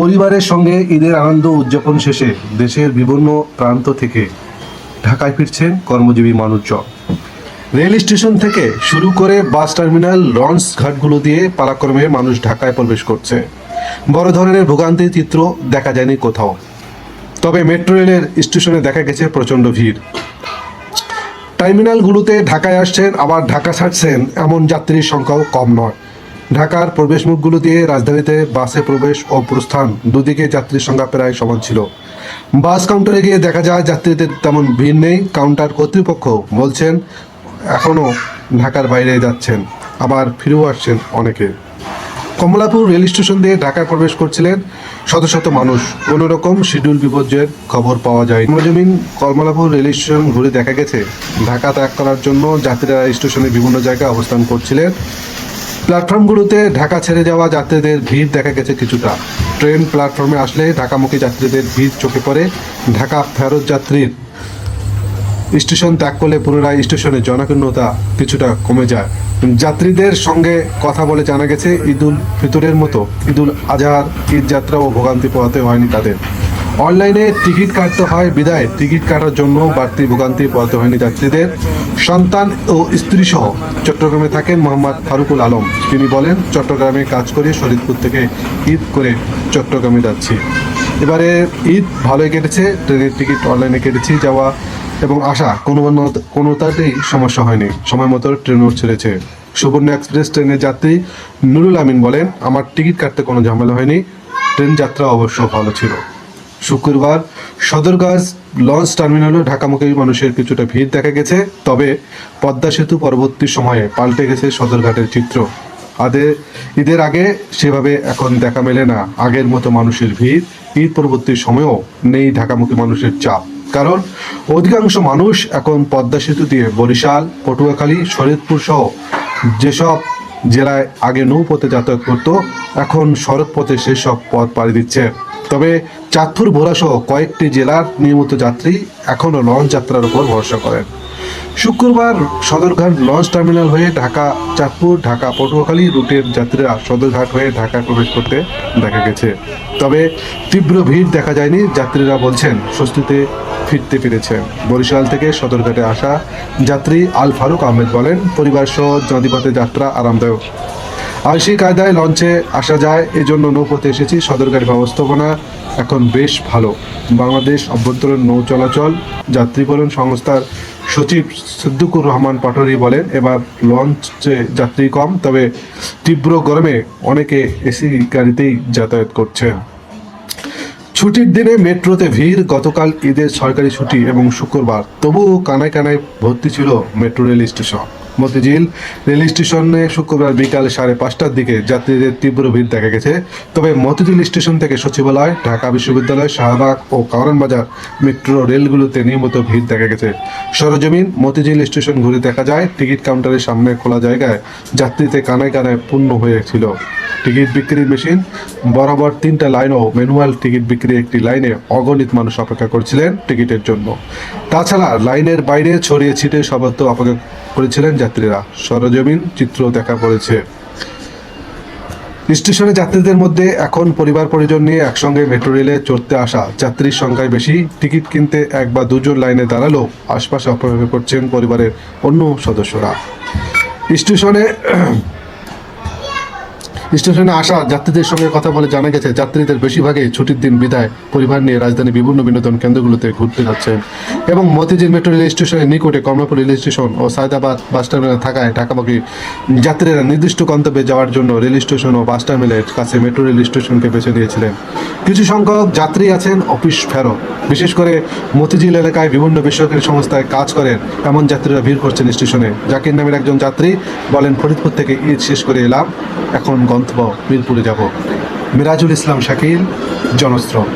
পরিবারের সঙ্গে ঈদের আনন্দ উদযাপন শেষে দেশের বিভিন্ন প্রান্ত থেকে ঢাকায় ফিরছেন কর্মজীবী মানুষজন রেল স্টেশন থেকে শুরু করে বাস টার্মিনাল, লঞ্চ ঘাটগুলো দিয়ে পালাক্রমে মানুষ ঢাকায় প্রবেশ করছে। বড় ধরনের ভোগান্তির চিত্র দেখা যায়নি কোথাও। তবে মেট্রো রেলের স্টেশনে দেখা গেছে প্রচণ্ড ভিড়। টার্মিনালগুলোতে ঢাকায় আসছেন, আবার ঢাকা ছাড়ছেন এমন যাত্রীর সংখ্যাও কম নয়। ঢাকার প্রবেশ মুখগুলো দিয়ে রাজধানীতে বাসে প্রবেশ ও প্রস্থান। দুদিকে যাত্রীর সংখ্যা প্রায় সমান ছিল। বাস কাউন্টারে গিয়ে দেখা যায়, যাত্রীদের তেমন ভিড় নেই। কাউন্টার কর্তৃপক্ষ বলছেন, এখনও ঢাকার বাইরে যাচ্ছেন। আবার ফিরেও আসছেন অনেকে। কমলাপুর রেল স্টেশন দিয়ে ঢাকায় প্রবেশ করছিলেন শত শত মানুষ। কোনো রকম শিডিউল বিপর্যয়ের খবর পাওয়া যায় মজমিন কমলাপুর রেল স্টেশন ঘুরে দেখা গেছে, ঢাকা ত্যাগ করার জন্য যাত্রীরা স্টেশনে বিভিন্ন জায়গায় অবস্থান করছিলেন। প্ল্যাটফর্মগুলোতে ঢাকা ছেড়ে যাওয়া যাত্রীদের ভিড় দেখা গেছে কিছুটা। ট্রেন প্ল্যাটফর্মে আসলে ঢাকামুখী যাত্রীদের ভিড় চোখে পড়ে ঢাকা ফেরত যাত্রীর। স্টেশন ত্যাগ করলে পুনরায় স্টেশনে জনকীর্ণতা কিছুটা কমে যায়। যাত্রীদের সঙ্গে কথা বলে জানা গেছে, ঈদুল ফিতরের মতো ঈদুল আজহার ঈদ যাত্রা ও ভোগান্তি পোহাতে হয়নি তাদের। অনলাইনে টিকিট কাটতে হয়, বিদায়। টিকিট কাটার জন্য বাড়তি ভোগান্তি পোহাতে হয়নি যাত্রীদের। সন্তান ও স্ত্রী সহ চট্টগ্রামে থাকেন মোহাম্মদ ফারুকুল আলম। তিনি বলেন, চট্টগ্রামে কাজ করে শরীদপুর থেকে ঈদ করে চট্টগ্রামে যাচ্ছি। এবারে ঈদ ভালোই কেটেছে, ট্রেনের টিকিট অনলাইনে কেটেছি যাওয়া এবং আসা। কোনো কোনোটাতেই সমস্যা হয়নি। সময় মতো ট্রেনও ছেড়েছে। সুবর্ণ এক্সপ্রেস ট্রেনের যাত্রী নুরুল আমিন বলেন, আমার টিকিট কাটতে কোনো ঝামেলা হয়নি। ট্রেন যাত্রা অবশ্য ভালো ছিল। শুক্রবার সদরগাছ লঞ্চ টার্মিনালে ঢাকামুখী মানুষের কিছুটা ভিড় দেখা গেছে। তবে পদ্মা সেতু পরবর্তী সময়ে পাল্টে গেছে সদরঘাটের চিত্র। আদে ঈদের আগে সেভাবে এখন দেখা মেলে না। আগের মতো মানুষের ভিড় ঈদ পরবর্তী সময়েও নেই ঢাকামুখী মানুষের চাপ। কারণ অধিকাংশ মানুষ এখন পদ্মা সেতু দিয়ে বরিশাল, পটুয়াখালী শরীয়তপুর সহ যেসব জেলায় আগে নৌপথে যাতায়াত করত, এখন সড়ক পথে সেসব পথ পাড়ি দিচ্ছে। তবে চাঁদপুর ভোলাসহ কয়েকটি জেলার নিয়মিত যাত্রী এখনও লঞ্চ যাত্রার উপর ভরসা করেন। শুক্রবার সদরঘাট লঞ্চ টার্মিনাল হয়ে ঢাকা চাঁদপুর, ঢাকা পটুয়াখালী রুটের যাত্রীরা সদরঘাট হয়ে ঢাকায় প্রবেশ করতে দেখা গেছে। তবে তীব্র ভিড় দেখা যায়নি, যাত্রীরা বলছেন স্বস্তিতে ফিরতে পেরেছেন বরিশাল থেকে সদরঘাটে আসা যাত্রী আল ফারুক আহমেদ বলেন, পরিবার সহ নদীপথে যাত্রা আরামদায়ক। আলসি কায়দায় লঞ্চে আসা যায়, এজন্য নৌপথে এসেছি সদরকারি ব্যবস্থাপনা এখন বেশ ভালো। বাংলাদেশ অভ্যন্তরীণ নৌ চলাচল যাত্রী বলন সংস্থার সচিব সিদ্দিকুর রহমান পাটোয়ারি বলেন, এবার লঞ্চে যাত্রী কম, তবে তীব্র গরমে অনেকে এসি গাড়িতেই যাতায়াত করছে। ছুটির দিনে মেট্রোতে ভিড়, গতকাল ঈদের সরকারি ছুটি এবং শুক্রবার। তবুও কানায় কানায় ভর্তি ছিল metro rail station. Motijheel rail স্টেশনে শুক্রবার বিকাল সাড়ে পাঁচটার দিকে যাত্রীদের তীব্র ভিড় দেখা গেছে। তবে মতিঝিল স্টেশন থেকে সচিবালয়, ঢাকা বিশ্ববিদ্যালয়, শাহবাগ ও বাজার মেট্রো রেলগুলোতে নিয়মিত ভিড় দেখা গেছে। সরজমিন, মতিঝিল স্টেশন ঘুরে দেখা যায়, টিকিট কাউন্টারের সামনে খোলা জায়গায় যাত্রীতে কানায় কানায় পূর্ণ হয়েছিল। টিকিট বিক্রির মেশিন, বরাবর তিনটা লাইন ও ম্যানুয়াল টিকিট বিক্রি একটি লাইনে অগণিত মানুষ অপেক্ষা করছিলেন টিকিটের জন্য। তাছাড়া লাইনের বাইরে ছড়িয়ে ছিটে সর্বত্র অপেক্ষা করেছিলেন যাত্রীরা। সরজমিন চিত্র দেখা করেছে স্টেশনে যাত্রীদের মধ্যে এখন পরিবার পরিজন নিয়ে একসঙ্গে মেট্রো রেলে চড়তে আসা যাত্রীর সংখ্যায় বেশি। টিকিট কিনতে এক বা দুজন লাইনে দাঁড়াল। আশপাশে অপেক্ষা করছেন পরিবারের অন্য সদস্যরা। স্টেশনে স্টেশনে আসা যাত্রীদের সঙ্গে কথা বলে জানা গেছে, যাত্রীদের বেশিরভাগই ছুটির দিন বিদায়। পরিবার নিয়ে রাজধানীর বিভিন্ন বিনোদন কেন্দ্রগুলোতে ঘুরতে যাচ্ছেন। এবং মতিঝিল মেট্রো রেল স্টেশনের নিকটে কমলাপুর রেল স্টেশন ও সায়দাবাদ বাস টার্মিনাল থাকায় ঢাকামুখী যাত্রীরা নির্দিষ্ট গন্তব্যে যাওয়ার জন্য রেল স্টেশন ও বাস টার্মিনালের কাছে মেট্রো রেল স্টেশনকে বেছে নিয়েছিলেন। কিছু সংখ্যক যাত্রী আছেন অফিস ফেরত। বিশেষ করে মতিঝিল এলাকায় বিভিন্ন বেসরকারি সংস্থায় কাজ করেন এমন যাত্রীরা ভিড় করছেন স্টেশনে। জাকির নামের একজন যাত্রী বলেন, ফরিদপুর থেকে ঈদ শেষ করে এলাম। এখন গন্তব্য মিরপুরে যাব। মিরাজুল ইসলাম শাকিল জনস্রোত